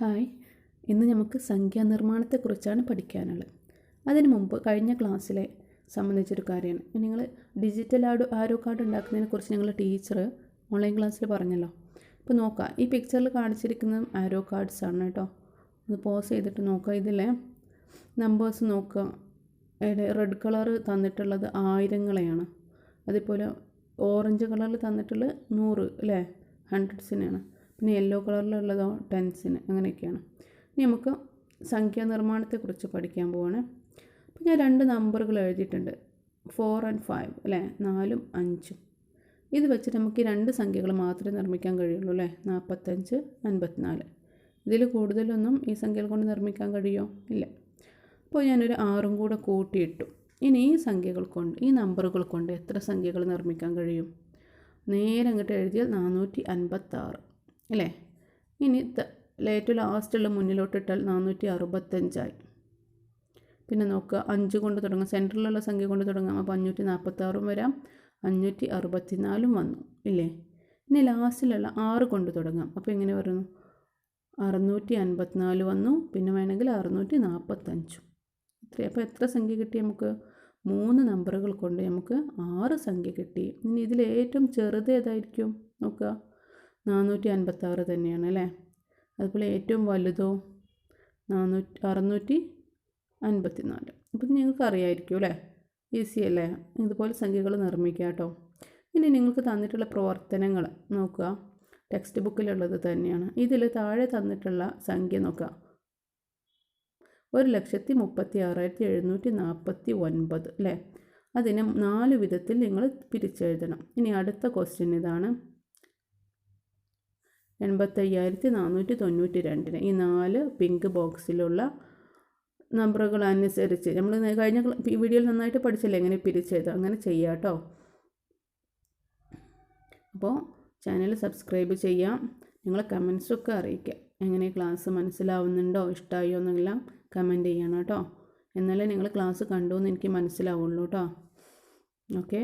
Hi. ഇന്ന് നമുക്ക് സംഖ്യാനിർമ്മാണത്തെക്കുറിച്ചാണ് പഠിക്കാനുള്ളത്. അതിന് മുമ്പ് കഴിഞ്ഞ ക്ലാസ്സിലെ സംബന്ധിച്ചൊരു കാര്യമാണ്. നിങ്ങൾ ഡിജിറ്റൽ ആഡ് ആരോ കാർഡ് ഉണ്ടാക്കുന്നതിനെക്കുറിച്ച് ഞങ്ങൾ ടീച്ചർ ഓൺലൈൻ ക്ലാസ്സിൽ പറഞ്ഞല്ലോ. അപ്പോൾ നോക്കാം. ഈ പിക്ചറിൽ കാണിച്ചിരിക്കുന്നത് ആരോ കാർഡ്സ് ആണ് കേട്ടോ. ഒന്ന് പോസ് ചെയ്തിട്ട് നോക്കുക ഇതിലെ നമ്പേഴ്സ് നോക്കുക റെഡ് കളർ തന്നിട്ടുള്ളത് ആയിരങ്ങളെയാണ്. അതേപോലെ ഓറഞ്ച് കളറിൽ തന്നിട്ടുള്ളത് നൂറ് അല്ലേ? ഹൺഡ്രഡ്സിനാണ് പിന്നെ യെല്ലോ കളറിലുള്ളതോ ടെൻസിന് അങ്ങനെയൊക്കെയാണ്. ഇനി നമുക്ക് സംഖ്യാ നിർമ്മാണത്തെക്കുറിച്ച് പഠിക്കാൻ പോവാണ്. അപ്പോൾ ഞാൻ രണ്ട് നമ്പറുകൾ എഴുതിയിട്ടുണ്ട്. ഫോർ ആൻഡ് ഫൈവ് അല്ലേ? നാലും അഞ്ചും. ഇത് വെച്ചിട്ട് നമുക്ക് ഈ രണ്ട് സംഖ്യകൾ മാത്രമേ നിർമ്മിക്കാൻ കഴിയുള്ളൂ അല്ലേ? നാൽപ്പത്തഞ്ച് അൻപത്തിനാല്. ഇതിൽ കൂടുതലൊന്നും ഈ സംഖ്യകൾ കൊണ്ട് നിർമ്മിക്കാൻ കഴിയുമോ ഇല്ല. അപ്പോൾ ഞാനൊരു ആറും കൂടെ കൂട്ടിയിട്ടു. ഇനി ഈ സംഖ്യകൾ കൊണ്ട് ഈ നമ്പറുകൾ കൊണ്ട് എത്ര സംഖ്യകൾ നിർമ്മിക്കാൻ കഴിയും? നേരെ അങ്ങോട്ട് എഴുതിയാൽ നാനൂറ്റി അൻപത്താറ്. അല്ലേ? ഇനി ലേറ്റ് ലാസ്റ്റുള്ള മുന്നിലോട്ടിട്ടാൽ നാനൂറ്റി അറുപത്തഞ്ചായി പിന്നെ നോക്കുക അഞ്ച് കൊണ്ട് തുടങ്ങാം. സെന്ററിലുള്ള സംഖ്യ കൊണ്ട് തുടങ്ങാം. അപ്പോൾ അഞ്ഞൂറ്റി നാൽപ്പത്താറും വരാം. അഞ്ഞൂറ്റി അറുപത്തിനാലും വന്നു ഇല്ലേ? ഇനി ലാസ്റ്റിലുള്ള ആറ് കൊണ്ട് തുടങ്ങാം. അപ്പോൾ എങ്ങനെ വരുന്നു? അറുന്നൂറ്റി അൻപത്തിനാല് വന്നു. പിന്നെ വേണമെങ്കിൽ അറുന്നൂറ്റി നാൽപ്പത്തഞ്ചും ഇത്രയും. അപ്പോൾ എത്ര സംഖ്യ കിട്ടി നമുക്ക്? മൂന്ന് നമ്പറുകൾ കൊണ്ട് നമുക്ക് ആറ് സംഖ്യ കിട്ടി. ഇനി ഇതിൽ ഏറ്റവും ചെറുത് ഏതായിരിക്കും? നോക്കുക. നാനൂറ്റി അൻപത്താറ് തന്നെയാണ് അല്ലേ? അതുപോലെ ഏറ്റവും വലുതോ നാനൂറ്റി അറുന്നൂറ്റി അൻപത്തി നാല് അപ്പം നിങ്ങൾക്ക് അറിയായിരിക്കും അല്ലേ? ഈസി അല്ലേ? ഇതുപോലെ സംഖ്യകൾ നിർമ്മിക്കുക കേട്ടോ. ഇനി നിങ്ങൾക്ക് തന്നിട്ടുള്ള പ്രവർത്തനങ്ങൾ നോക്കുക. ടെക്സ്റ്റ് ബുക്കിലുള്ളത് തന്നെയാണ്. ഇതിൽ താഴെ തന്നിട്ടുള്ള സംഖ്യ നോക്കുക. ഒരു ലക്ഷത്തി മുപ്പത്തി ആറായിരത്തി എഴുന്നൂറ്റി നാൽപ്പത്തി ഒൻപത് അല്ലേ? അതിനെ നാല് വിധത്തിൽ നിങ്ങൾ പിരിച്ചെഴുതണം. ഇനി അടുത്ത ക്വസ്റ്റ്യൻ ഇതാണ്. എൺപത്തയ്യായിരത്തി നാനൂറ്റി തൊണ്ണൂറ്റി രണ്ടിന് ഈ നാല് പിങ്ക് ബോക്സിലുള്ള നമ്പറുകൾ അനുസരിച്ച് നമ്മൾ കഴിഞ്ഞ വീഡിയോയിൽ നന്നായിട്ട് പഠിച്ചില്ലേ എങ്ങനെ പിരിച്ചത് അങ്ങനെ ചെയ്യാട്ടോ അപ്പോൾ ചാനൽ സബ്സ്ക്രൈബ് ചെയ്യാം. നിങ്ങൾ കമൻസൊക്കെ അറിയിക്കാം. എങ്ങനെ ക്ലാസ് മനസ്സിലാവുന്നുണ്ടോ ഇഷ്ടമായോ എന്നെല്ലാം കമന്റ് ചെയ്യണം കേട്ടോ എന്നാലേ നിങ്ങൾ ക്ലാസ് കണ്ടു എന്ന് എനിക്ക് മനസ്സിലാവുള്ളൂ കേട്ടോ ഓക്കെ?